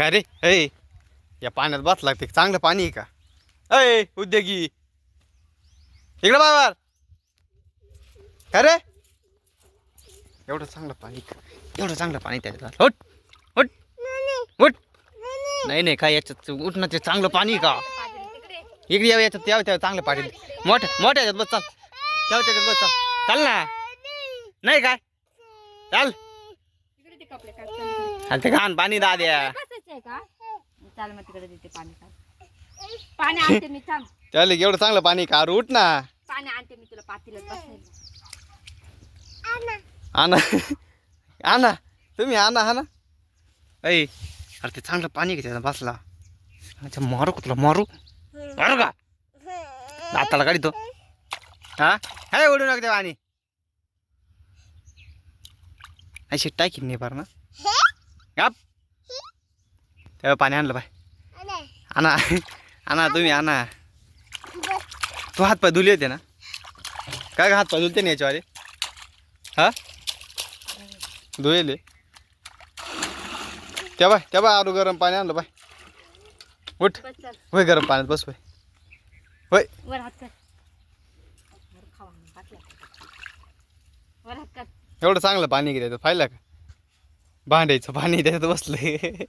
काय रे? अय या पाण्यात बस लागते चांगलं पाणी आहे का? अय उद्योगी. इकडे बाबार काय रे? एवढं चांगलं पाणी का? एवढं चांगलं पाणी त्याच्यात. उठ उठ उठ. नाही नाही काय याच्यात उठ ना ते चांगलं पाणी का? इकडे यावं याच्यात यावं त्यावं चांगलं पाणी मोठ्या मोठ्या याच्यात बस चाल. त्याव त्याच्यात बस चाल. चाल ना. नाही काय? चाल. ते घाण पाणी दाद्या. बसायचं आहे का? चाल मग तिकडे देते पाणी काढ. पाणी आणते मी थांब. त्याला एवढं चांगलं पाणी का अरे उठ ना. पाणी आणते मी तुला पातीलाच बसायला आणा. आणा. तुम्ही आणा हा ना ऐ अरे ते चांगलं पाणी का त्याचा बसला. अच्छा मारू का तुला मारू? मारू का? दाताला काढी तो. हा? हे ओढू नका ते पाणी अशी टाकी नाही पार ना. गप. तेव्हा पाणी आणलं बाय. आणा आणा तुम्ही आणा तू हात पाय धुले होते ना? काय हात पाय धुलते ना याच्यावाले? हा? धुयले त्या बाय त्या बाय आलू गरम पाणी आणलं बाय. उठ. बस चल होय गरम पाण्यात बस होय होय वर हात कर. वर खावा मग, पातल्या. वर हात कर. एवढं चांगलं पाणी की त्याच्यात पाहिलं का? भांड्याचं पाणी त्याच्यात बसलंय.